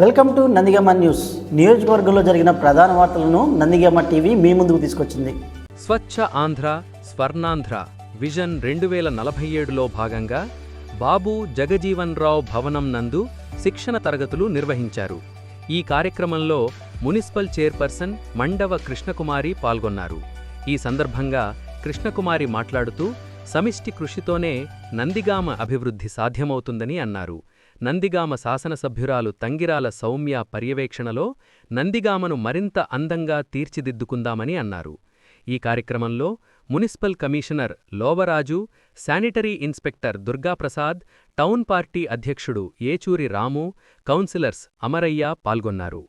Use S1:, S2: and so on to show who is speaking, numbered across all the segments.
S1: Welcome to Nandigama news నియోజకవర్గంలో జరిగిన ప్రధాన వార్తలను నందిగమ్మ టీవీ మీ ముందుకు తీసుకొచ్చింది.
S2: స్వచ్ఛ ఆంధ్ర స్వర్ణాంధ్ర విజన్ రెండు వేల నలభై ఏడులో భాగంగా బాబు జగజీవన్ రావు భవనం నందు శిక్షణ తరగతులు నిర్వహించారు. ఈ కార్యక్రమంలో మున్సిపల్ చైర్పర్సన్ మండవ కృష్ణకుమారి పాల్గొన్నారు. ఈ సందర్భంగా కృష్ణకుమారి మాట్లాడుతూ సమిష్టి కృషితోనే నందిగామ అభివృద్ధి సాధ్యమవుతుందని అన్నారు. నందిగామ శాసనసభ్యురాలు తంగిరాల సౌమ్య పర్యవేక్షణలో నందిగామను మరింత అందంగా తీర్చిదిద్దుకుందామని అన్నారు. ఈ కార్యక్రమంలో municipal commissioner Lovaraju sanitary inspector Durgaprasad town party అధ్యక్షుడు ఏచూరి రాము కౌన్సిలర్స్ అమరయ్య పాల్గొన్నారు.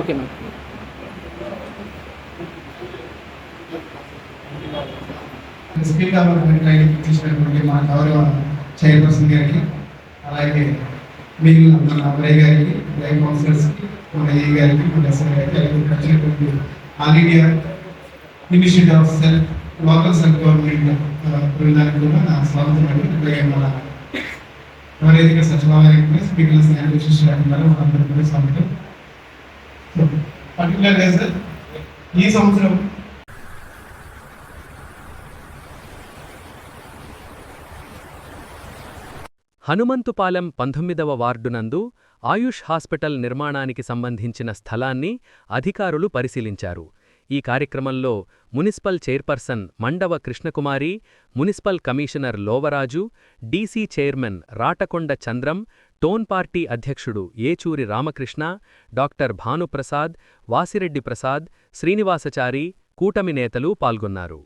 S3: Okay ma'am
S4: skill development training ఇచ్చినటువంటి మా గౌరవ చైర్పర్సన్ గారికి అలాగే మిగిలిన మన అబ్బాయి గారికి లైఫ్ కౌన్సిలర్స్కి మన ఏ గారికి మన ఎస్ఐ గారికి అలాగే ఇక్కడ వచ్చినటువంటి all India initiative of self local self government బృందానికి కూడా నా స్వాగతం అండి అలాగే మన ఎవరైతే ఇక్కడ సచివాలయం మిగిలిన శానిటేషన్ స్టాఫ్ ఉన్నారో వాళ్ళందరికీ కూడా స్వాగతం సో పర్టికులర్గా సార్ ఈ సంవత్సరం
S2: హనుమంతుపాలెం పంతొమ్మిదవ వార్డునందు ఆయుష్ హాస్పిటల్ నిర్మాణానికి సంబంధించిన స్థలాన్ని అధికారులు పరిశీలించారు. ఈ కార్యక్రమంలో municipal chairperson Mandava Krishnakumari municipal commissioner Lovaraju DC chairman Ratakonda Chandram town party అధ్యక్షుడు ఏచూరి రామకృష్ణ డాక్టర్ భానుప్రసాద్ వాసిరెడ్డి ప్రసాద్ శ్రీనివాసచారి కూటమి నేతలు పాల్గొన్నారు.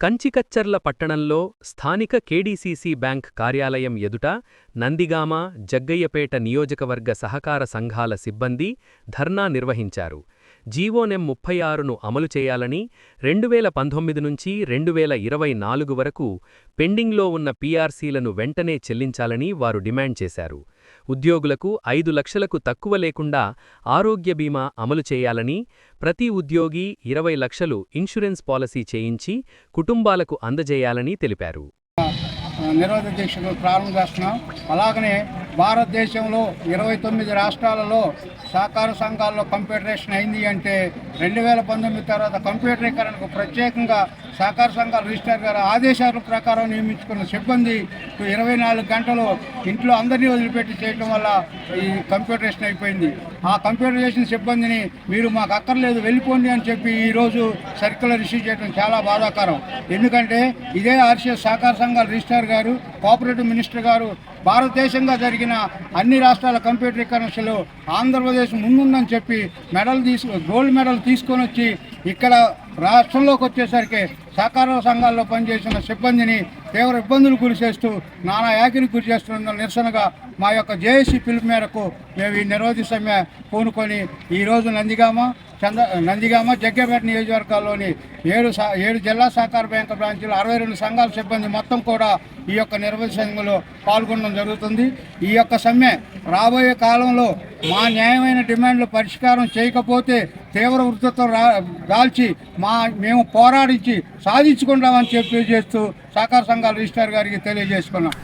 S2: కంచికచ్చర్ల పట్టణంలో స్థానిక కేడీసీసీ బ్యాంక్ కార్యాలయం ఎదుట నందిగామ జగ్గయ్యపేట నియోజకవర్గ సహకార సంఘాల సిబ్బంది ధర్నా నిర్వహించారు. జీవోనెం ముప్పై ఆరును అమలు చేయాలని రెండువేల పంతొమ్మిది నుంచి రెండువేల ఇరవై నాలుగు వరకు పెండింగ్లో ఉన్న పీఆర్సీలను వెంటనే చెల్లించాలని వారు డిమాండ్ చేశారు. ఉద్యోగులకు ఐదు లక్షలకు తక్కువ లేకుండా ఆరోగ్య బీమా అమలు చేయాలని ప్రతి ఉద్యోగి ఇరవై లక్షలు ఇన్సూరెన్స్ పాలసీ చేయించి కుటుంబాలకు అందజేయాలని తెలిపారు.
S5: నిరోధక ప్రారంభం చేస్తున్నాం. అలాగనే భారతదేశంలో ఇరవై తొమ్మిది రాష్ట్రాలలో సహకార సంఘాల్లో కంప్యూటరేషన్ అయింది అంటే రెండు వేల పంతొమ్మిది తర్వాత కంప్యూటరీకరణకు ప్రత్యేకంగా సహకార సంఘాల రిజిస్టర్ గారు ఆదేశాల ప్రకారం నియమించుకున్న సిబ్బంది ఇరవై నాలుగు గంటలు ఇంట్లో అందరినీ వదిలిపెట్టి చేయటం వల్ల ఈ కంప్యూటరేషన్ అయిపోయింది. ఆ కంప్యూటరైజేషన్ సిబ్బందిని మీరు మాకు అక్కర్లేదు వెళ్ళిపోండి అని చెప్పి ఈరోజు సర్క్యులర్ ఇష్యూ చేయడం చాలా బాధాకరం. ఎందుకంటే ఇదే ఆర్సీఎస్ సహకార సంఘాల రిజిస్ట్రార్ గారు కోఆపరేటివ్ మినిస్టర్ గారు భారతదేశంగా జరిగిన అన్ని రాష్ట్రాల కంప్యూటరీకరణలో ఆంధ్రప్రదేశ్ ముందుందని చెప్పి మెడల్ తీసు గోల్డ్ మెడల్ తీసుకొని వచ్చి ఇక్కడ రాష్ట్రంలోకి వచ్చేసరికి సహకార సంఘాల్లో పనిచేసిన సిబ్బందిని తీవ్ర ఇబ్బందులు గురి చేస్తూ నానా యాకిని గురి చేస్తున్న నిరసనగా మా యొక్క జేఏసీ పిలుపు మేరకు మేము ఈ నిరోధి సమ్మె పూనుకొని ఈరోజు నందిగామ చంద నందిగామ జగ్గపేట నియోజకవర్గాల్లోని ఏడు ఏడు జిల్లా సహకార బ్యాంకు బ్రాంచీలు అరవై రెండు సంఘాల సిబ్బంది మొత్తం కూడా ఈ యొక్క నిర్వహణ సంఘంలో పాల్గొనడం జరుగుతుంది. ఈ యొక్క సమ్మె రాబోయే కాలంలో మా న్యాయమైన డిమాండ్లు పరిష్కారం చేయకపోతే తీవ్ర వృత్తితో రా దాల్చి మా మేము పోరాడించి సాధించుకుంటామని చెప్పి చేస్తూ సహకార సంఘాల రిజిస్టార్ గారికి తెలియజేసుకున్నాం.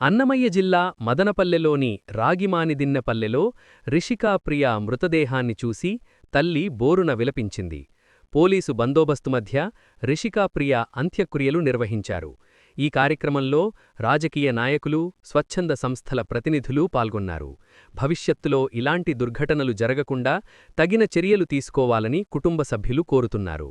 S2: అన్నమయ్య జిల్లా మదనపల్లెలోని రాగిమానిదిన్నపల్లెలో రిషికాప్రియ మృతదేహాన్ని చూసి తల్లి బోరున విలపించింది. పోలీసు బందోబస్తు మధ్య రిషికాప్రియ అంత్యక్రియలు నిర్వహించారు. ఈ కార్యక్రమంలో రాజకీయ నాయకులు స్వచ్ఛంద సంస్థల ప్రతినిధులు పాల్గొన్నారు భవిష్యత్తులో ఇలాంటి దుర్ఘటనలు జరగకుండా తగిన చర్యలు తీసుకోవాలని కుటుంబ సభ్యులు కోరుతున్నారు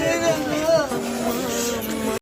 S6: Thank you.